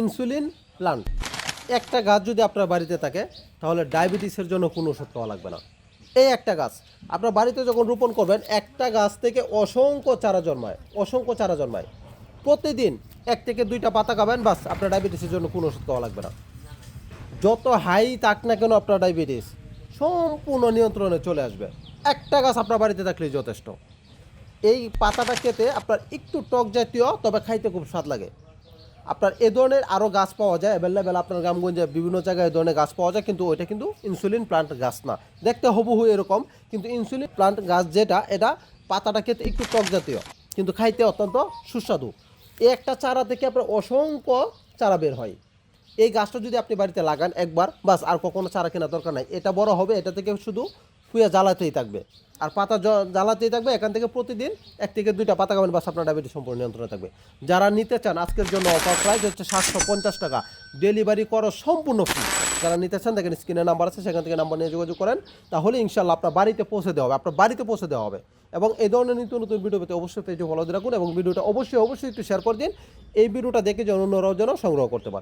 Insulin plant. একটা গাছ যদি আপনার বাড়িতে থাকে, তাহলে ডায়াবেটিসের জন্য কোনো ওষুধ পাওয়া লাগবে না। এই একটা গাছ, আপনার বাড়িতে যখন রোপণ করবেন, একটা গাছ থেকে অসংখ্য চারা জন্মায়, অসংখ্য চারা জন্মায়। প্রতিদিন এক থেকে দুইটা পাতা খাবেন, বাস আপনার ডায়াবেটিসের জন্য কোনো ওষুধ পাওয়া লাগবে না। যত হাই থাক না কেন আপনার ডায়াবেটিস, সম্পূর্ণ নিয়ন্ত্রণে চলে আসবে। একটা গাছ আপনার বাড়িতে থাকলেই যথেষ্ট। এই পাতাটা খেতে আপনার একটু টক জাতীয়, তবে খাইতে খুব স্বাদ লাগে। আপনার এ ধরনের আরও গাছ পাওয়া যায় অ্যাভেলেবেল আপনার গ্রামগঞ্জে বিভিন্ন জায়গায় এ ধরনের গাছ পাওয়া যায়, কিন্তু ওইটা কিন্তু ইনসুলিন প্লান্ট গাছ না। দেখতে হবু এরকম, কিন্তু ইনসুলিন প্লান্ট গাছ যেটা, এটা পাতাটা খেতে একটু টক জাতীয়, কিন্তু খাইতে অত্যন্ত সুস্বাদু। এই একটা চারা থেকে আপনার অসংখ্য চারা বের হয়। এই গাছটা যদি আপনি বাড়িতে লাগান একবার, বাস আর কখনো চারা কেনার দরকার নাই। এটা বড় হবে, এটা থেকে শুধু ফুয়া জ্বালাতেই থাকবে। আর পাতা জ্বালাতেই থাকবে, এখান থেকে প্রতিদিন এক থেকে দুইটা পাতা খাবেন বাস আপনার ডায়াবেটিস সম্পূর্ণ নিয়ন্ত্রণে থাকবে। যারা নিতে চান, আজকের জন্য অফার প্রাইস হচ্ছে সাতশো পঞ্চাশ টাকা। ডেলিভারি করো সম্পূর্ণ ফ্রি যারা নিতে চান, দেখেন স্ক্রিনে নাম্বার আছে, সেখান থেকে নাম্বার নিয়ে যোগাযোগ করেন। তাহলে ইনশাল্লাহ আপনার বাড়িতে পৌঁছে দেওয়া হবে, আপনার বাড়িতে পৌঁছে দেওয়া হবে। এবং এই ধরনের নিত্য নতুন ভিডিও পেতে অবশ্যই পেজে ফলো রাখুন এবং ভিডিওটা অবশ্যই অবশ্যই একটু শেয়ার করে দিন। এই ভিডিওটা দেখে যেন অন্যরাও যেন সংগ্রহ করতে পারে।